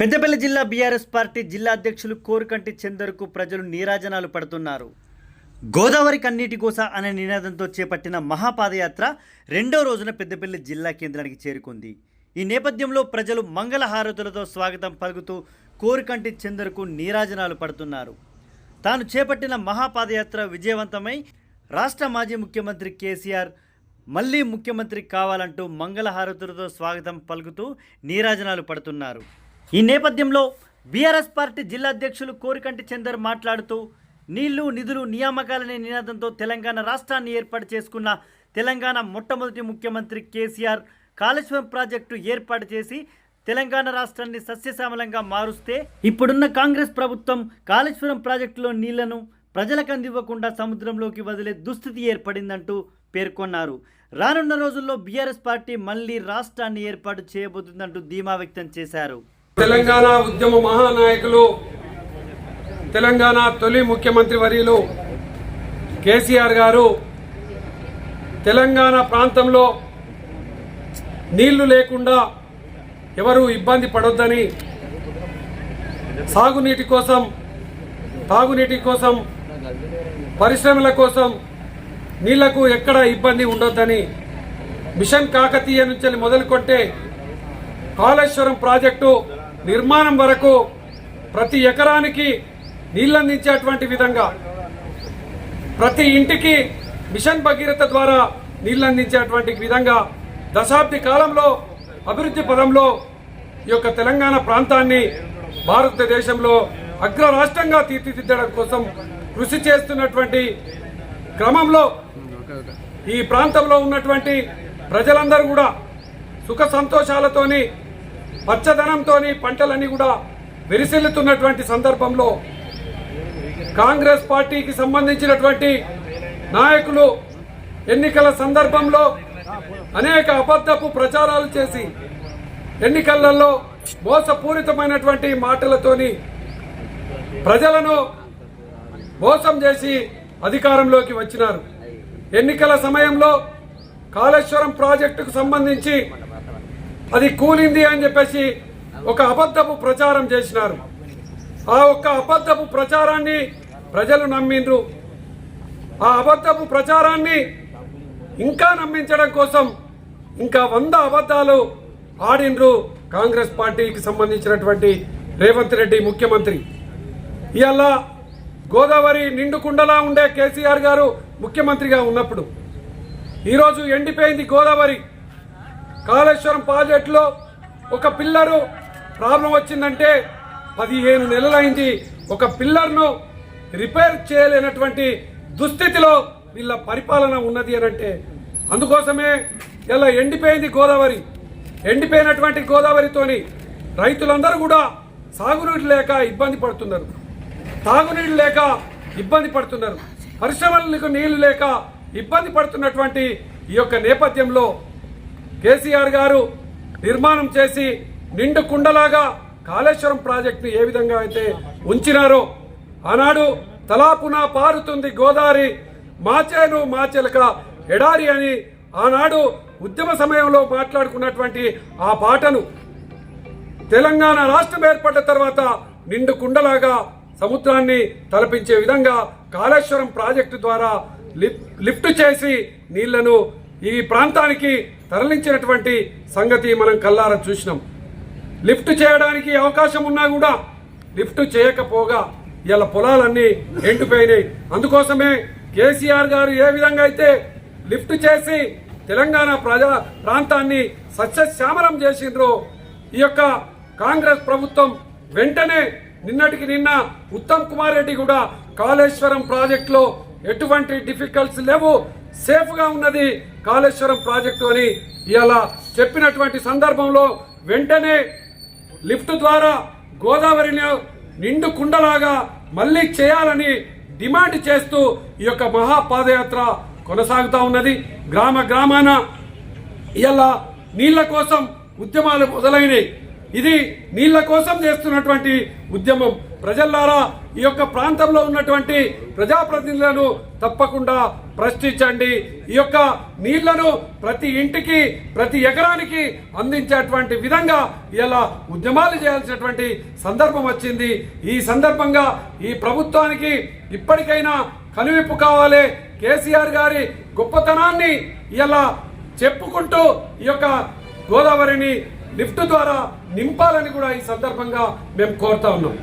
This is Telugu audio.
పెద్దపల్లి జిల్లా బీఆర్ఎస్ పార్టీ జిల్లా అధ్యక్షులు కోరుకంటి చందర్కు ప్రజలు నీరాజనాలు పడుతున్నారు. గోదావరి కన్నీటి కోస అనే నినాదంతో చేపట్టిన మహాపాదయాత్ర రెండో రోజున పెద్దపల్లి జిల్లా కేంద్రానికి చేరుకుంది. ఈ నేపథ్యంలో ప్రజలు మంగళహారతులతో స్వాగతం పలుకుతూ కోరుకంటి చందర్కు నీరాజనాలు పడుతున్నారు. తాను చేపట్టిన మహాపాదయాత్ర విజయవంతమై రాష్ట్ర మాజీ ముఖ్యమంత్రి కేసీఆర్ మళ్ళీ ముఖ్యమంత్రి కావాలంటూ మంగళహారతులతో స్వాగతం పలుకుతూ నీరాజనాలు పడుతున్నారు. ఈ నేపథ్యంలో బీఆర్ఎస్ పార్టీ జిల్లా అధ్యక్షులు కోరికంటి చందర్ మాట్లాడుతూ నీళ్ళు నిధులు నియామకాలనే నినాదంతో తెలంగాణ రాష్ట్రాన్ని ఏర్పాటు చేసుకున్న తెలంగాణ మొట్టమొదటి ముఖ్యమంత్రి కేసీఆర్ కాళేశ్వరం ప్రాజెక్టు ఏర్పాటు చేసి తెలంగాణ రాష్ట్రాన్ని సస్యశ్యామలంగా మారుస్తే ఇప్పుడున్న కాంగ్రెస్ ప్రభుత్వం కాళేశ్వరం ప్రాజెక్టులో నీళ్ళను ప్రజలకు అందివ్వకుండా సముద్రంలోకి వదిలే దుస్థితి ఏర్పడిందంటూ పేర్కొన్నారు. రానున్న రోజుల్లో బీఆర్ఎస్ పార్టీ మళ్ళీ రాష్ట్రాన్ని ఏర్పాటు చేయబోతుందంటూ ధీమా వ్యక్తం చేశారు. తెలంగాణ ఉద్యమ మహానాయకులు తెలంగాణ తొలి ముఖ్యమంత్రి వర్యులు కేసీఆర్ గారు తెలంగాణ ప్రాంతంలో నీళ్ళు లేకుండా ఎవరు ఇబ్బంది పడొద్దని సాగునీటి కోసం తాగునీటి కోసం పరిశ్రమల కోసం నీళ్ళకు ఎక్కడ ఇబ్బంది ఉండొద్దని మిషన్ కాకతీయ నుంచి మొదలుకొంటే కాళేశ్వరం ప్రాజెక్టు నిర్మాణం వరకు ప్రతి ఎకరానికి నీళ్ళందించేటువంటి విధంగా ప్రతి ఇంటికి మిషన్ భగీరథ ద్వారా నీళ్ళందించేటువంటి విధంగా దశాబ్ది కాలంలో అభివృద్ధి పదంలో ఈ యొక్క తెలంగాణ ప్రాంతాన్ని భారతదేశంలో అగ్ర రాష్ట్రంగా తీర్చిదిద్దడం కోసం కృషి చేస్తున్నటువంటి క్రమంలో ఈ ప్రాంతంలో ఉన్నటువంటి ప్రజలందరూ కూడా సుఖ సంతోషాలతోని పచ్చదనంతోని పంటలన్నీ కూడా విరిసిల్లుతున్నటువంటి సందర్భంలో కాంగ్రెస్ పార్టీకి సంబంధించినటువంటి నాయకులు ఎన్నికల సందర్భంలో అనేక అబద్ధపు ప్రచారాలు చేసి ఎన్నికలలో మోసపూరితమైనటువంటి మాటలతోని ప్రజలను మోసం చేసి అధికారంలోకి వచ్చినారు. ఎన్నికల సమయంలో కాళేశ్వరం ప్రాజెక్టుకు సంబంధించి అది కూలింది అని చెప్పేసి ఒక అబద్ధపు ప్రచారం చేసినారు. ఆ ఒక్క అబద్ధపు ప్రచారాన్ని ప్రజలు నమ్మిండ్రు. ఆ అబద్ధపు ప్రచారాన్ని ఇంకా నమ్మించడం కోసం ఇంకా వంద అబద్ధాలు ఆడిండ్రు కాంగ్రెస్ పార్టీకి సంబంధించినటువంటి రేవంత్ రెడ్డి ముఖ్యమంత్రి. ఇవాళ గోదావరి నిండుకుండలా ఉండే కేసీఆర్ గారు ముఖ్యమంత్రిగా ఉన్నప్పుడు. ఈరోజు ఎండిపోయింది గోదావరి. కాళేశ్వరం ప్రాజెక్టులో ఒక పిల్లరు ప్రాబ్లం వచ్చిందంటే పదిహేను నెలలైంది. ఒక పిల్లర్ను రిపేర్ చేయలేనటువంటి దుస్థితిలో వీళ్ళ పరిపాలన ఉన్నది అని అంటే అందుకోసమే ఇలా ఎండిపోయింది గోదావరి. ఎండిపోయినటువంటి గోదావరితోని రైతులందరూ కూడా సాగునీరు లేక ఇబ్బంది పడుతున్నారు. తాగునీళ్ళు లేక ఇబ్బంది పడుతున్నారు. పరిశ్రమలకు నీళ్ళు లేక ఇబ్బంది పడుతున్నటువంటి ఈ యొక్క నేపథ్యంలో కేసీఆర్ గారు నిర్మాణం చేసి నిండు కుండలాగా కాళేశ్వరం ప్రాజెక్టు ఏ విధంగా అయితే ఉంచినారో ఆనాడు తలాపున పారుతుంది గోదావరి మాచేను మాచెలక ఎడారి అని ఆనాడు ఉద్యమ సమయంలో మాట్లాడుకున్నటువంటి ఆ పాటను తెలంగాణ రాష్ట్రం ఏర్పడ్డ తర్వాత నిండు కుండలాగా సముద్రాన్ని తలపించే విధంగా కాళేశ్వరం ప్రాజెక్టు ద్వారా లిఫ్ట్ చేసి నీళ్ళను ఈ ప్రాంతానికి తరలించినటువంటి సంగతి మనం కల్లారా చూసినాం. లిఫ్ట్ చేయడానికి అవకాశం ఉన్నా కూడా లిఫ్ట్ చేయకపోగా ఇలా పొలాలన్నీ ఎండిపోయినాయి. అందుకోసమే కేసీఆర్ గారు ఏ విధంగా అయితే లిఫ్ట్ చేసి తెలంగాణ ప్రజా ప్రాంతాన్ని సస్యశ్యామలం చేసిండ్రో ఈ యొక్క కాంగ్రెస్ ప్రభుత్వం వెంటనే నిన్నటికి నిన్న ఉత్తమ్ కుమార్ రెడ్డి కూడా కాళేశ్వరం ప్రాజెక్టులో ఎటువంటి డిఫికల్ట్స్ లేవు. సేఫ్గా ఉన్నది కాళేశ్వరం ప్రాజెక్టు అని ఇవాళ చెప్పినటువంటి సందర్భంలో వెంటనే లిఫ్ట్ ద్వారా గోదావరిని నిండు కుండలాగా మళ్ళీ చేయాలని డిమాండ్ చేస్తూ ఈ యొక్క మహాపాదయాత్ర కొనసాగుతా ఉన్నది. గ్రామ గ్రామాన ఇలా నీళ్ళ కోసం ఉద్యమాలు మొదలైనవి ఇది నీళ్ళ కోసం చేస్తున్నటువంటి ఉద్యమం. ప్రజల్లారా ఈ యొక్క ప్రాంతంలో ఉన్నటువంటి ప్రజాప్రతినిధులను తప్పకుండా ప్రశ్నించండి. ఈ యొక్క నీళ్ళను ప్రతి ఇంటికి ప్రతి ఎకరానికి అందించేటువంటి విధంగా ఇలా ఉద్యమాలు చేయాల్సినటువంటి సందర్భం వచ్చింది. ఈ సందర్భంగా ఈ ప్రభుత్వానికి ఇప్పటికైనా కనువిప్పు కావాలి. కేసీఆర్ గారి గొప్పతనాన్ని ఇలా చెప్పుకుంటూ ఈ యొక్క గోదావరిని లిఫ్ట్ ద్వారా నింపాలని కూడా ఈ సందర్భంగా మేము కోరుతా ఉన్నాం.